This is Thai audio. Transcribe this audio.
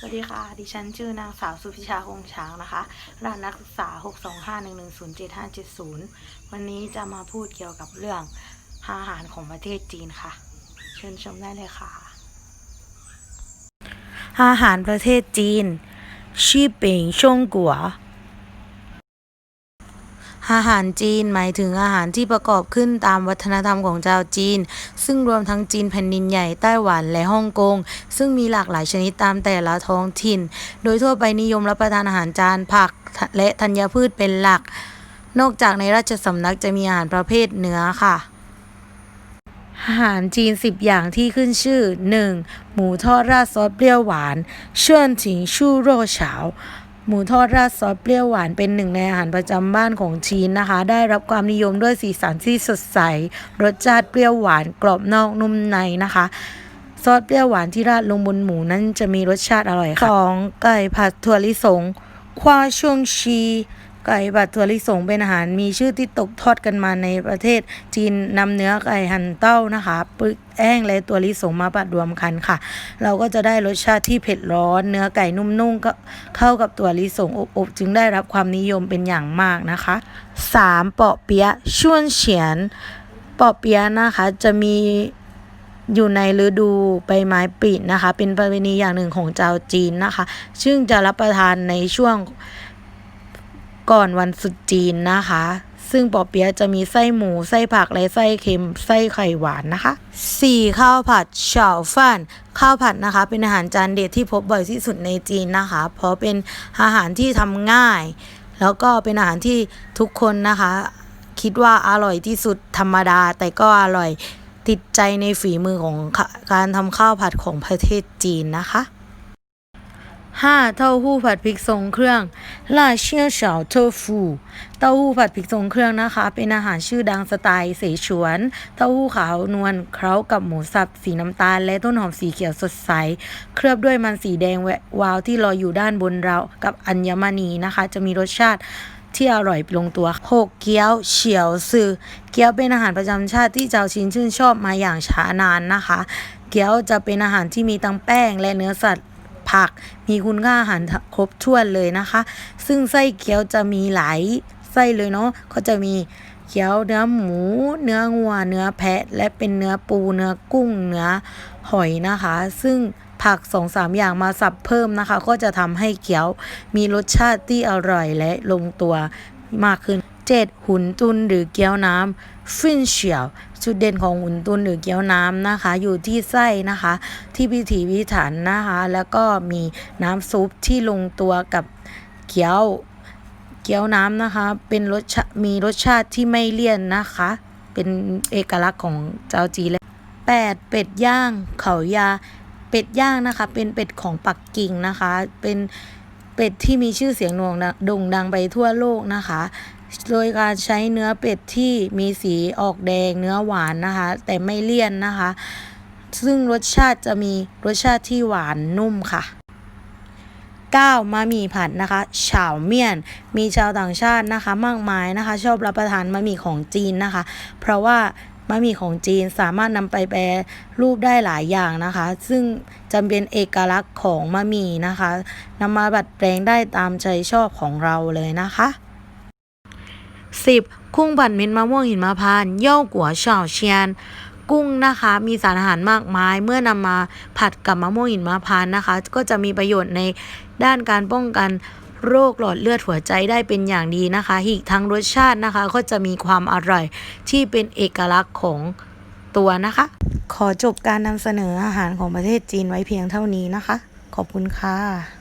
สวัสดีค่ะ ดิฉันชื่อนางสาวสุพิชาคงช้างนะคะรหัสนักศึกษา 625110750วันนี้จะมาพูดเกี่ยวกับเรื่องอาหารของประเทศจีนค่ะ เชิญชมได้เลยค่ะ อาหารประเทศจีนชีเปิงชงกัว อาหารจีนหมายถึงอาหารที่ประกอบขึ้นตามวัฒนธรรมของชาวจีน ซึ่งรวมทั้งจีนแผ่นดินใหญ่ไต้หวันและฮ่องกง ซึ่งมีหลากหลายชนิดตามแต่ละท้องถิ่น โดยทั่วไปนิยมรับประทานอาหารจานผักและธัญพืชเป็นหลัก นอกจากในราชสำนักจะมีอาหารประเภทเนื้อค่ะอาหารจีน 10 อย่างที่ขึ้นชื่อ 1. หมูทอดราดซอสเปรี้ยวหวานเชื่อนถิงชู่โร่เฉา หมูทอดราดซอสเปรี้ยวหวานเป็นหนึ่งในอาหารประจำบ้านของจีนนะคะ ได้รับความนิยมด้วยสีสันที่สดใส รสชาติเปรี้ยวหวานกรอบนอกนุ่มในนะคะซอสเปรี้ยวหวานที่ราดลงบนหมูนั้นจะมีรสชาติอร่อยค่ะ 2. ไก่ผัดถั่วลิสงควาช่วงชี ไก่ผัดถั่วลิสงเป็นอาหารมีชื่อที่ตกทอดกันมาในประเทศ จีนนำเนื้อไก่หั่นเต้านะคะปึกแห้งและถั่วลิสงมาผัดรวมกันค่ะ เราก็จะได้รสชาติที่เผ็ดร้อน เนื้อไก่นุ่มๆก็เข้ากับถั่วลิสงอบๆจึงได้รับความนิยมเป็นอย่างมากนะคะ 3. เปาะเปี๊ยะชวนเฉียนเปาะเปี๊ยะนะคะจะมีอยู่ในฤดูใบไม้ผลินะคะ เป็นประเพณีอย่างหนึ่งของชาวจีนนะคะ ซึ่งจะรับประทานในช่วง ก่อนวันสุดจีนนะคะ ซึ่งปอเปี๊ยะจะมีไส้หมู ไส้ผักและไส้เค็ม ไส้ไข่หวานนะคะ 4. ข้าวผัดเฉาฟ่านข้าวผัดนะคะ เป็นอาหารจานเด็ดที่พบบ่อยที่สุดในจีนนะคะ เพราะเป็นอาหารที่ทำง่าย แล้วก็เป็นอาหารที่ทุกคนนะคะ คิดว่าอร่อยที่สุดธรรมดา แต่ก็อร่อยติดใจในฝีมือของกการทำข้าวผัดของประเทศจีนนะคะ 5. เต้าหู้ผัดพริกทรงเครื่องล่าเชี่ยวเฉาเต้าฟูเต้าหู้ผัดพริกทรงเครื่องนะคะ เป็นอาหารชื่อดังสไตล์เสฉวน เต้าหู้ขาวนวลเคล้ากับหมูสับสีน้ำตาล และต้นหอมสีเขียวสดใส เคลือบด้วยมันสีแดงแววาวที่ลอยอยู่ด้านบนเรากับอัญมณีนะคะ จะมีรสชาติที่อร่อยลงตัว 6. เกี๊ยวเฉียวซือเกี๊ยวเป็นอาหารประจำชาติที่เจ้าชินชื่นชอบมาอย่างช้านานนะคะ เกี๊ยวจะเป็นอาหารที่มีทั้งแป้งและเนื้อสัตว์ ผัก มีคุณค่าอาหารครบถ้วนเลยนะคะ ซึ่งไส้เกี๊ยวจะมีหลายไส้เลยเนาะก็จะมีเกี๊ยวเนื้อหมู เนื้องัว เนื้อแพะ และเป็นเนื้อปู เนื้อกุ้ง เนื้อหอยนะคะ ซึ่งผักสองสามอย่างมาสับเพิ่มนะคะ ก็จะทำให้เกี๊ยวมีรสชาติที่อร่อยและลงตัวมากขึ้น 7. หุนตุนหรือเกี๊ยวน้ำฟินเฉียวจุดเด่นของหุนตุนหรือเกี๊ยวน้ำนะคะ อยู่ที่ไส้นะคะ ที่พิถีพิถันนะคะ แล้วก็มีน้ำซุปที่ลงตัวกับเกี๊ยวเกี๊ยวน้ำนะคะ เป็นรสชามีรสชาติที่ไม่เลี่ยนนะคะ เป็นเอกลักษณ์ของเจ้าจีเลย 8. เป็ดย่างเขายาเป็ดย่างนะคะ เป็นเป็ดของปักกิ่งนะคะ เป็นเป็ดที่มีชื่อเสียงโด่งดังไปทั่วโลกนะคะ โดยการใช้เนื้อเป็ดที่มีสีออกแดงเนื้อหวานนะคะ แต่ไม่เลี่ยนนะคะ ซึ่งรสชาติจะมีรสชาติที่หวานนุ่มค่ะ 9. มามีผัดนะคะฉาวเมี่ยน มีชาวต่างชาตินะคะ มากมายนะคะ ชอบรับประทานมะหมี่ของจีนนะคะ เพราะว่ามะหมี่ของจีนสามารถนำไปแปรรูปได้หลายอย่างนะคะ ซึ่งจำเป็นเอกลักษณ์ของมะหมี่นะคะนำมาบัดแปลงได้ตามใจชอบของเราเลยนะคะ 10. กุ้งผัดเม็ดมะม่วงหินมะพานต์เย่ากัวเฉาเชียน กุ้งนะคะมีสารอาหารมากมาย เมื่อนำมาผัดกับมะม่วงหินมะพานต์นะคะ ก็จะมีประโยชน์ในด้านการป้องกันโรคหลอดเลือดหัวใจได้เป็นอย่างดีนะคะ อีกทั้งรสชาตินะคะ ก็จะมีความอร่อยที่เป็นเอกลักษณ์ของตัวนะคะ ขอจบการนำเสนออาหารของประเทศจีนไว้เพียงเท่านี้นะคะ ขอบคุณค่ะ